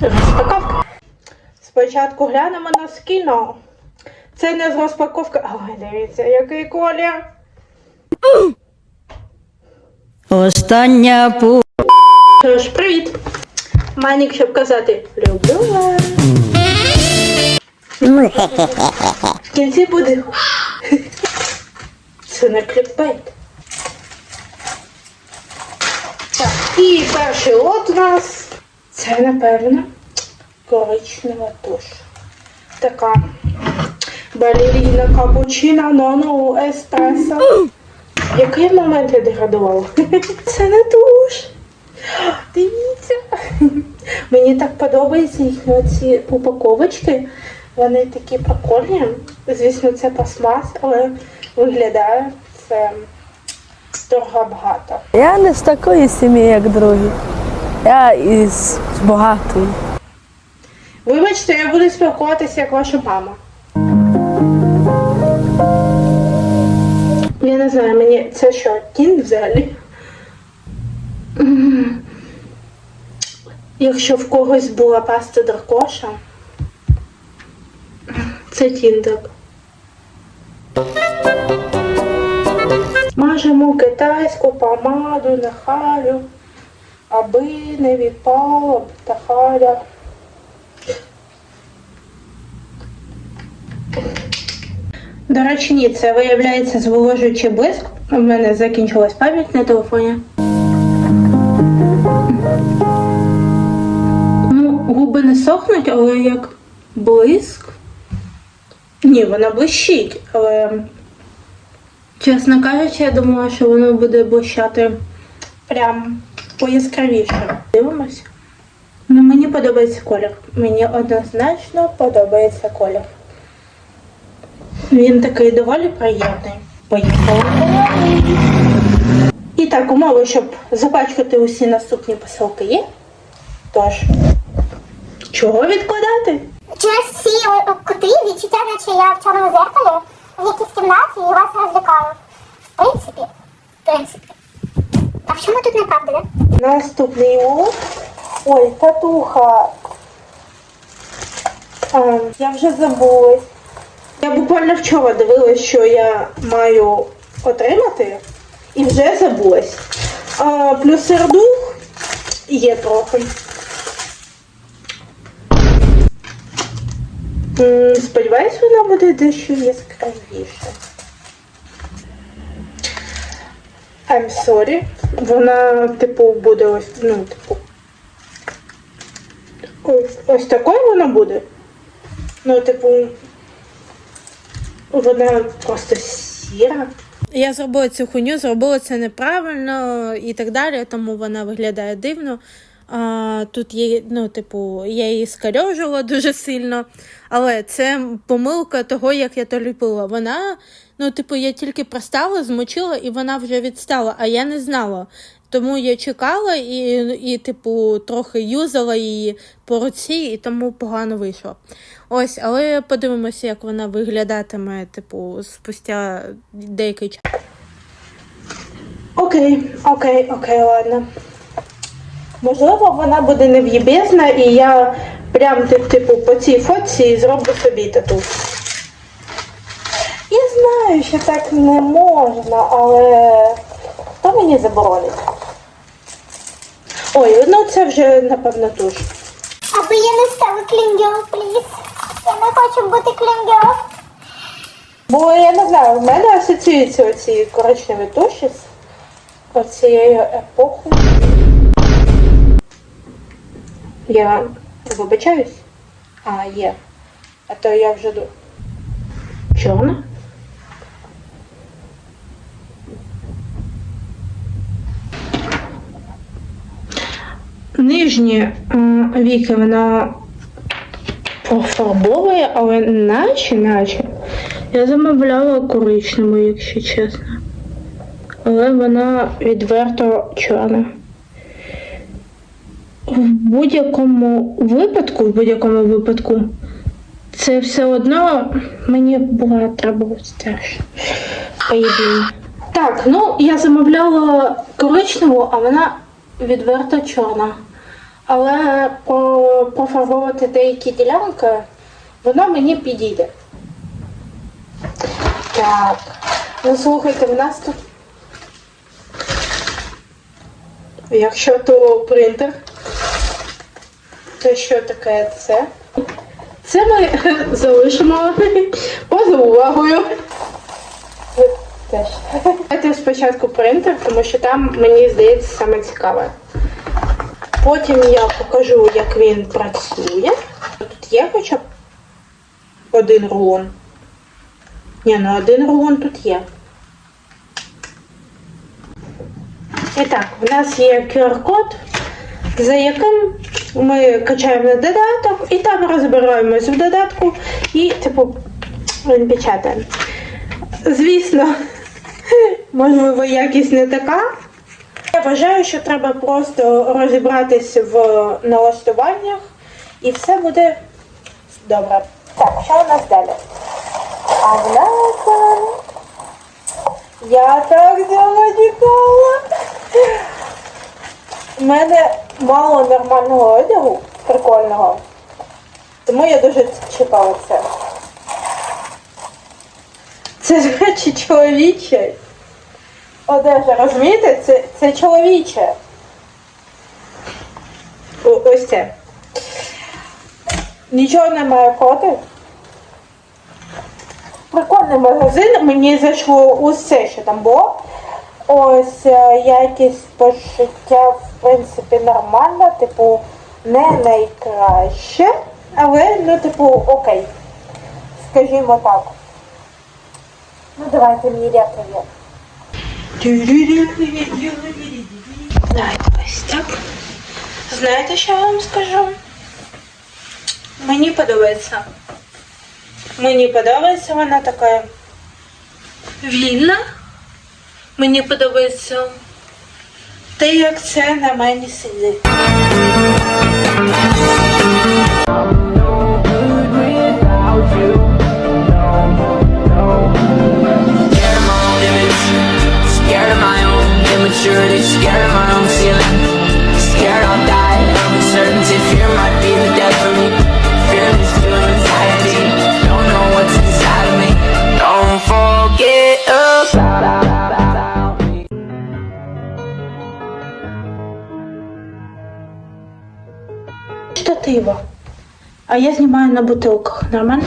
Розпаковка. Спочатку глянемо на кіно. Це не з розпаковки. Ой, дивіться, який колір. Остання пу. Тож, привіт. Манік, щоб казати люблю вас. В кінці буде. Це не кліпбейт. Так, і перший лот у нас. Це, напевно, коричнева туш. Така балеріна капучино, ноно, еспресо. Який момент я деградувала? Це не туш. Дивіться. Мені так подобаються їхні оці упаковочки. Вони такі прикольні. Звісно, це пластмас, але виглядає це дорого багато. Я не з такої сім'ї, як другі. Я із багатої. Вибачте, я буду спілкуватися як ваша мама. Я не знаю, мені це що, тінь взагалі? Якщо в когось була паста дракоша, це тіндик. Мажемо китайську помаду на халю, аби не відпала птахаля. До речі, ні, це виявляється зволожуючий блиск. У мене закінчилась пам'ять на телефоні. Ну, губи не сохнуть, але як блиск. Ні, вона блищить, але чесно кажучи, я думала, що воно буде блищати прям пояскравіше. Дивимось. Ну, мені подобається колір. Мені однозначно подобається колір. Він такий доволі приємний. Поїхали. І так, умови, щоб запачкати усі наступні посилки є. Тож, чого відкладати? Через всі кути відчуття, наче я в чорному зеркалі, в якійсь кімнаті і вас розвлікаю. В принципі, в принципі. А в чому тут неправда, да? Наступний лот. Ой, татуха. А, я вже забулась. Я буквально вчора дивилась, що я маю отримати, і вже забулась. А, плюс сердух є трохи. Сподіваюсь, вона буде дещо яскравіше. I'm sorry. Вона, типу, буде ось, ну, типу. Ось, ось такою вона буде. Ну, типу, вона просто сіра. Я зробила цю хуйню, зробила це неправильно і так далі, тому вона виглядає дивно. А, тут є, ну, типу, я її скальожила дуже сильно, але це помилка того, як я то ліпила. Вона, ну, типу, я тільки простала, змочила, і вона вже відстала, а я не знала. Тому я чекала і, і, типу, трохи юзала її по руці, і тому погано вийшло. Ось, але подивимося, як вона виглядатиме, типу, спустя деякий час. Окей, окей, окей, ладно. Можливо, вона буде нев'єбезна, і я прям типу по цій фотці зроблю собі тату. Знаю, що так не можна, але хто мені заборонить? Ой, ну це вже напевно туш. Аби я не стала клінгером, пліз. Я не хочу бути клінгером. Бо я не знаю, в мене асоціюються оці коричневі туші з оцією епохою. Я вибачаюсь. А, є. А то я вже ду. Чорна? Нижні віки вона пофарбовує, але наче, наче. Я замовляла коричневу, якщо чесно. Але вона відверто чорна. В будь-якому випадку, в будь-якому випадку, це все одно мені була треба теж. Поєднання. Так, ну я замовляла коричневу, а вона відверто чорна. Але по- пофарбовувати деякі ділянки, воно мені підійде. Так. Ну слухайте, в нас тут. Якщо то принтер, то що таке це? Це ми залишимо поза увагою. Теж. Давайте спочатку принтер, тому що там, мені здається, саме цікаве. Потім я покажу, як він працює. Тут є хоча б один рулон. Ні, ну один рулон тут є. І так, в нас є QR-код, за яким ми качаємо додаток і там розбираємось в додатку і, типу, він печатає. Звісно, можливо, якість не така. Я вважаю, що треба просто розібратися в налаштуваннях і все буде добре. Так, що у нас далі? А в нас там... Я так чекала. У мене мало нормального одягу, прикольного. Тому я дуже чекала це. Це ж речі чоловіче. Одежа, розумієте? Це, це чоловіче. О, ось це. Нічого немає проти. Прикольний магазин, мені зайшло усе, що там було. Ось е, якість пошиття, в принципі, нормальна, типу, не найкраще, але, ну, типу, окей. Скажімо так. Ну, давайте міряти є. Знаєте, ось так. Знаєте, що я вам скажу? Мені подобається. Мені подобається вона така вільна. Мені подобається те, як це на мені сидить. Штатива. А я знімаю на бутилках. Нормально?